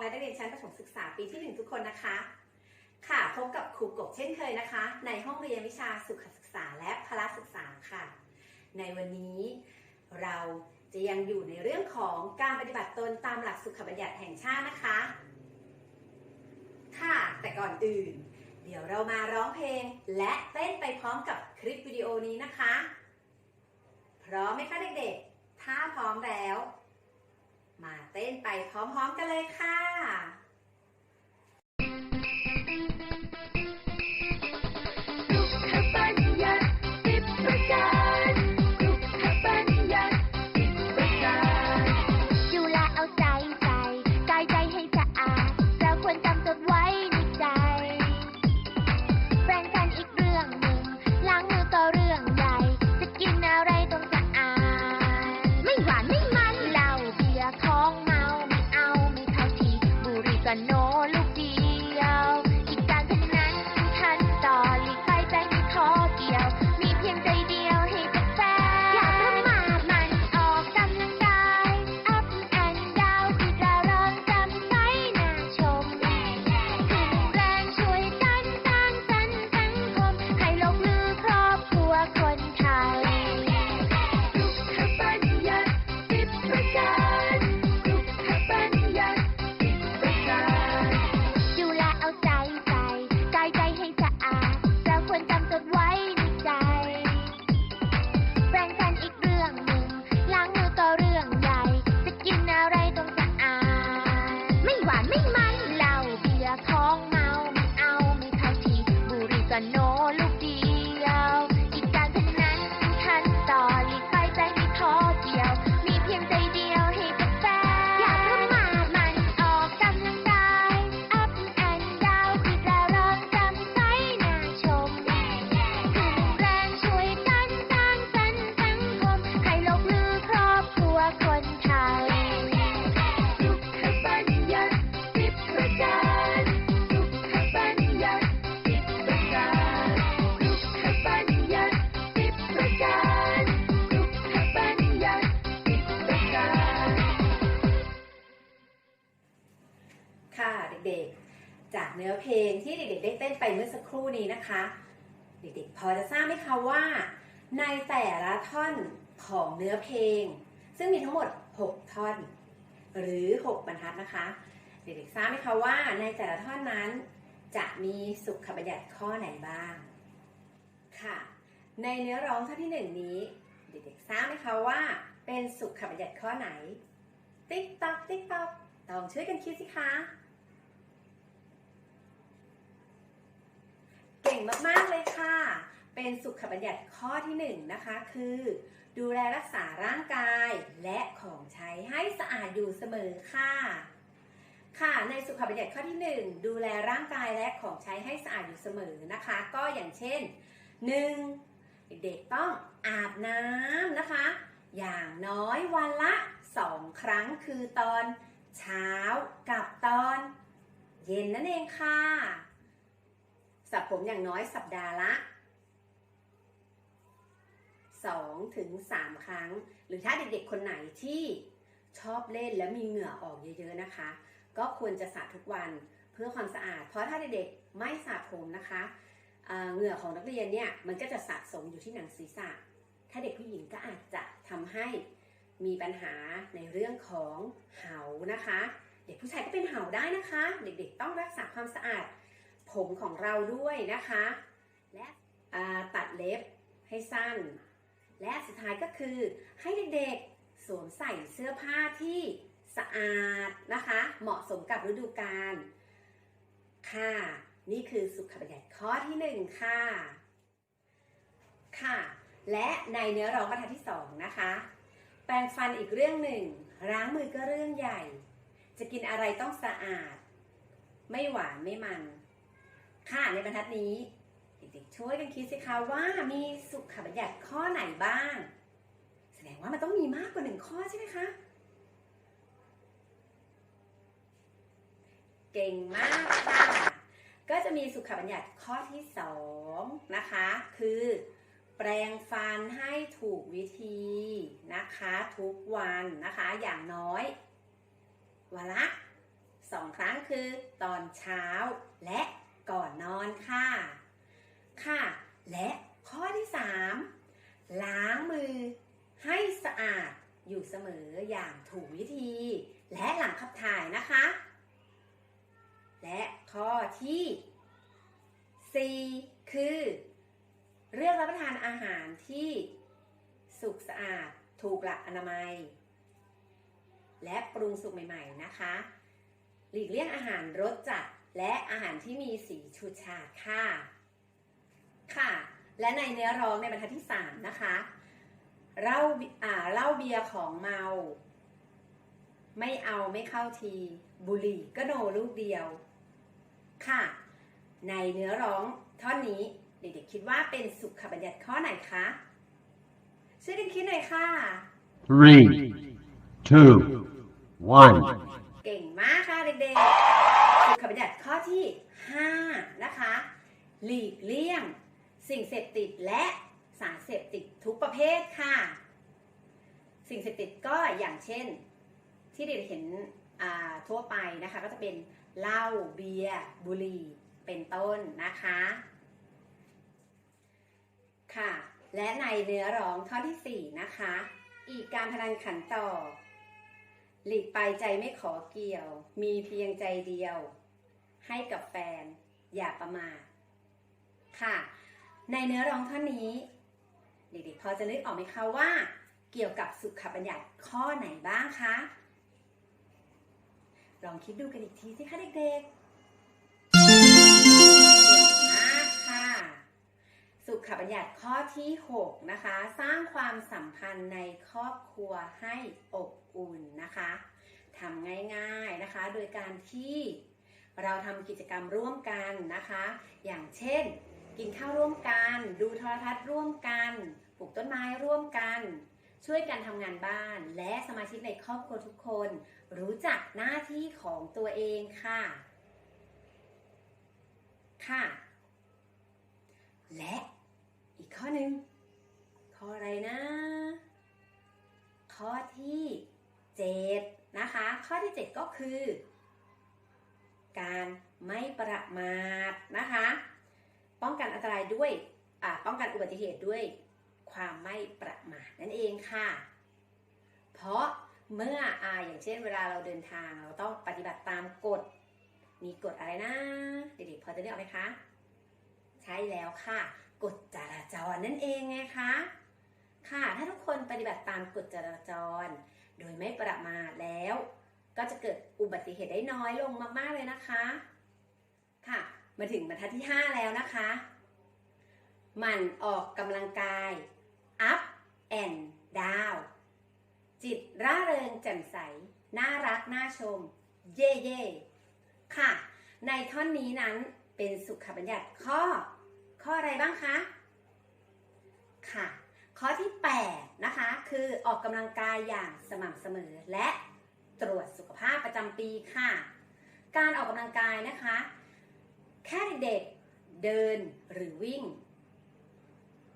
และนักเรียนชั้นประถมศึกษาปีที่หนึ่งทุกคนนะคะ ค่ะพบกับครูกบเช่นเคยนะคะ ในห้องเรียนวิชาสุขศึกษาและพละศึกษาค่ะ ในวันนี้ เราจะยังอยู่ในเรื่องของการปฏิบัติตนตามหลักสุขบัญญัติแห่งชาตินะคะ ค่ะแต่ก่อนอื่น เดี๋ยวเรามาร้องเพลง และเต้นไปพร้อมกับคลิปวิดีโอนี้นะคะ พร้อมไหมคะเด็กๆ ถ้าพร้อมแล้ว มาเต้นไปพร้อมๆกันเลยค่ะสุขบัญญัติสิบ เนื้อเพลงที่เด็กๆได้เต้นไปเมื่อสักครู่นี้นะคะ เด็กๆพอจะทราบไหมคะว่า ในแต่ละท่อนของเนื้อเพลง ซึ่งมีทั้งหมด 6 ท่อน หรือ 6 บรรทัดนะคะ เด็กๆทราบไหมคะว่า ในแต่ละท่อนนั้น จะมีสุขบัญญัติข้อไหนบ้าง ค่ะ ในเนื้อร้องท่อนที่หนึ่งนี้ เด็กๆทราบไหมคะว่า เป็นสุขบัญญัติข้อไหน ติ๊กตอกติ๊กตอกลองช่วยกันคิดสิคะ เก่ งมากๆเลยค่ะ เป็นสุขบัญญัติข้อที่หนึ่งนะคะคือ ดูแลรักษาร่างกายและของใช้ให้สะอาดอยู่เสมอค่ะ ค่ะในสุขบัญญัติข้อที่หนึ่งดูแลร่างกายและของใช้ให้สะอาดอยู่เสมอนะคะ ก็อย่างเช่น 1. เด็กๆต้องอาบน้ำนะคะ อย่างน้อยวันละ 2 ครั้งคือตอนเช้ากับตอน เย็นนั่นเองค่ะ สระผมอย่างน้อยสัปดาห์ละ2ถึง3ครั้ง หรือถ้าเด็กๆ คนไหนที่ชอบเล่นแล้วมีเหงื่อออกเยอะๆนะคะ ก็ควรจะสระทุกวันเพื่อความสะอาด เพราะถ้าเด็กๆไม่สระผมนะคะเหงื่อของนักเรียนเนี่ยมันก็จะสะสมอยู่ที่หนังศีรษะ ถ้าเด็กผู้หญิงก็อาจจะทำให้มีปัญหาในเรื่องของเหานะคะ เด็กผู้ชายก็เป็นเหาได้นะคะ เด็กๆต้องรักษาความสะอาด ผมของเราด้วยนะคะ และตัดเล็บให้สั้น และสุดท้ายก็คือให้เด็กๆสวมใส่เสื้อผ้าที่สะอาดนะคะ เหมาะสมกับฤดูกาลค่ะ นี่คือสุขบัญญัติข้อที่หนึ่งค่ะ ค่ะ และในเนื้อร้องบรรทัดที่สองนะคะ แปรงฟันอีกเรื่องหนึ่งล้างมือก็เรื่องใหญ่ จะกินอะไรต้องสะอาด ไม่หวานไม่มัน ค่ะในบรรทัดนี้เด็กๆช่วยกันคิดสิคะว่ามีสุขบัญญัติข้อไหนบ้าง แสดงว่ามันต้องมีมากกว่าหนึ่งข้อใช่ไหมคะเก่งมากค่ะ ก็จะมีสุขบัญญัติข้อที่สองนะคะ คือ แปรงฟันให้ถูกวิธีนะคะ ทุกวันนะคะอย่างน้อยวันละสองครั้งคือตอนเช้าและ ก่อนนอนค่ะ ค่ะ และข้อที่ 3 ล้างมือให้สะอาดอยู่เสมออย่างถูกวิธี และหลังขับถ่ายนะคะ และข้อที่ 4 คือเลือกรับประทานอาหารที่สุกสะอาดถูกหลักอนามัย และปรุงสุกใหม่ ๆ นะคะ หลีกเลี่ยงอาหารรสจัด และอาหารที่มีสีฉูดฉาดค่ะ ค่ะ และในเนื้อร้องในบรรทัดที่ 3 นะคะเหล้าอ่าเหล้าเบียร์ของเมา ไม่เอาไม่เข้าที บุหรี่ก็โนลูกเดียว ค่ะ ในเนื้อร้องท่อนนี้เด็กๆคิดว่าเป็นสุขบัญญัติข้อไหนคะช่วยกันคิดหน่อยค่ะ Three, two, one. เก่งมากค่ะเด็กๆ สุขบัญญัติข้อที่ 5 นะคะ หลีกเลี่ยง สิ่งเสพติดและสารเสพติดทุกประเภทค่ะ สิ่งเสพติดก็อย่างเช่น ที่เด็กเห็นทั่วไปนะคะ ก็จะเป็นเหล้าเบียร์บุหรี่เป็นต้นนะคะ ค่ะ และในเนื้อร้องข้อที่ 4 นะคะ อีกการพนันขันต่อ หลีกไปใจไม่ขอเกี่ยว มีเพียงใจเดียว ให้กับแฟน อย่าประมาทค่ะ ในเนื้อร้องท่อนนี้ เด็กๆพอจะนึกออกไหมคะว่า เกี่ยวกับสุขบัญญัติข้อไหนบ้างคะ ลองคิดดูกันอีกทีสิคะเด็กๆเก่งมากค่ะ สุขบัญญัติข้อที่ 6 นะคะ สร้างความสัมพันธ์ในครอบครัวให้อบอุ่นนะคะทำง่ายๆนะคะ โดยการที่ เราทำกิจกรรมร่วมกันนะคะ อย่างเช่น กินข้าวร่วมกัน ดูโทรทัศน์ร่วมกันปลูกต้นไม้ร่วมกัน ช่วยกันทำงานบ้าน และสมาชิกในครอบครัวทุกคน รู้จักหน้าที่ของตัวเองค่ะ ค่ะ และอีกข้อหนึ่งข้ออะไรนะ ข้อที่ 7 นะคะ ข้อที่ 7 ก็คือ ไม่ประมาทนะคะ ป้องกันอันตรายด้วยป้องกันอุบัติเหตุด้วยความไม่ประมาทนั่นเองค่ะ เพราะเมื่อออย่างเช่นเวลาเราเดินทางเราต้องปฏิบัติตามกฎ มีกฎอะไรนะ เด็กๆพอจะนึกออกไหมคะ ใช่แล้วค่ะ กฎจราจรนั่นเองไงคะค่ะ ถ้าทุกคนปฏิบัติตามกฎจราจร โดยไม่ประมาทแล้ว ก็จะเกิดอุบัติเหตุได้น้อยลงมากๆเลยนะคะ ค่ะ มาถึงบรรทัดที่ 5 แล้วนะคะมันออกกำลังกาย up and down จิตร่าเริงแจ่มใส น่ารัก น่าชม เย่เย่ค่ะ ในท่อนนี้นั้นเป็นสุขบัญญัติข้อ ข้ออะไรบ้างคะ ค่ะ ข้อที่ 8 นะคะ คือออกกำลังกายอย่างสม่ำเสมอและตรวจสุขภาพประจำปีค่ะ การออกกำลังกายนะคะ แค่เด็กเดินหรือวิ่ง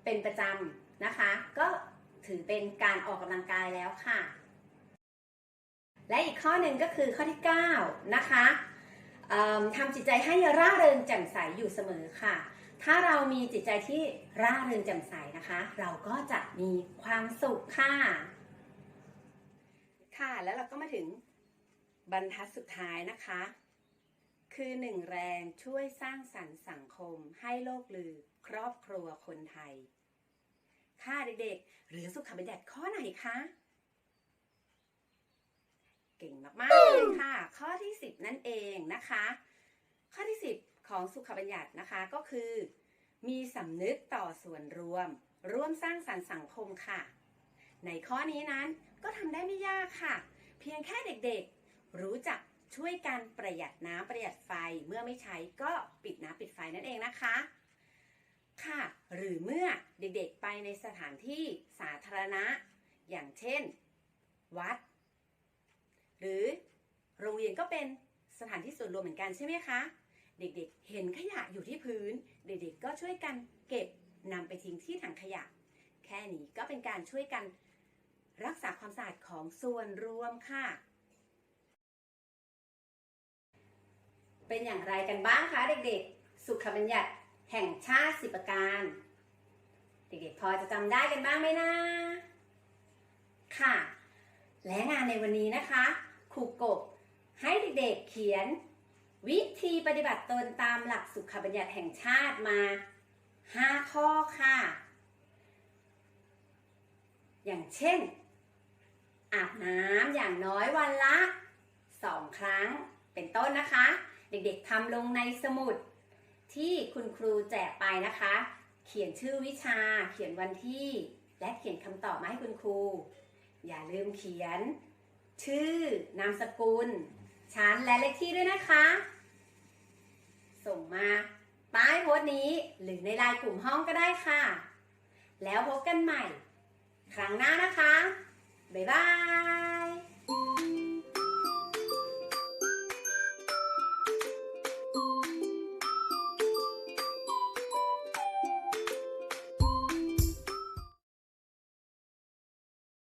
เป็นประจำนะคะ ก็ถือเป็นการออกกำลังกายแล้วค่ะ และอีกข้อหนึ่งก็คือข้อที่ 9 นะคะทำจิตใจให้ร่าเริงแจ่มใสอยู่เสมอค่ะ ถ้าเรามีจิตใจที่ร่าเริงแจ่มใสนะคะ เราก็จะมีความสุขค่ะ ค่ะ แล้วเราก็มาถึงบรรทัดสุดท้ายนะคะ คือหนึ่งแรงช่วยสร้างสรรค์สังคมให้โลกลือครอบครัวคนไทย ค่ะเด็กๆ หรือสุขบัญญัติข้อไหนคะ เก่งมากๆเลยค่ะ ข้อที่ 10 นั่นเองนะคะ ข้อที่ 10 ของสุขบัญญัตินะคะก็คือ มีสำนึกต่อส่วนรวม ร่วมสร้างสรรค์สังคมค่ะ ในข้อนี้นั้นก็ทำได้ไม่ยากค่ะ เพียงแค่เด็กๆ รู้จัก ช่วยกันประหยัดน้ำประหยัดไฟเมื่อไม่ใช้ก็ปิดน้ำปิดไฟนั่นเองนะคะ ค่ะ หรือเมื่อเด็กๆไปในสถานที่สาธารณะ อย่างเช่น วัด หรือโรงเรียนก็เป็นสถานที่ส่วนรวมเหมือนกันใช่ไหมคะ เด็กๆเห็นขยะอยู่ที่พื้น เด็กๆก็ช่วยกันเก็บนำไปทิ้งที่ถังขยะ แค่นี้ก็เป็นการช่วยกันรักษาความสะอาดของส่วนรวมค่ะ เป็นอย่างไรกันบ้างคะเด็กๆ สุขบัญญัติแห่งชาติสิบประการ เด็กๆ พอจะจำได้กันบ้างไหมนะ ค่ะ และงานในวันนี้นะคะครูกบให้เด็กๆเขียน วิธีปฏิบัติตนตามหลักสุขบัญญัติแห่งชาติมา 5 ข้อค่ะ อย่างเช่น อาบน้ำอย่างน้อยวันละ 2 ครั้งเป็นต้นนะคะ เด็กๆทำลงในสมุด ที่คุณครูแจกไปนะคะ เขียนชื่อวิชา เขียนวันที่ และเขียนคำตอบมาให้คุณครู อย่าลืมเขียน ชื่อนามสกุล ชั้นและเลขที่ด้วยนะคะ ส่งมาใต้โพสต์นี้หรือในไลน์กลุ่มห้องก็ได้ค่ะ แล้วพบกันใหม่ ครั้งหน้านะคะ บ๊ายบาย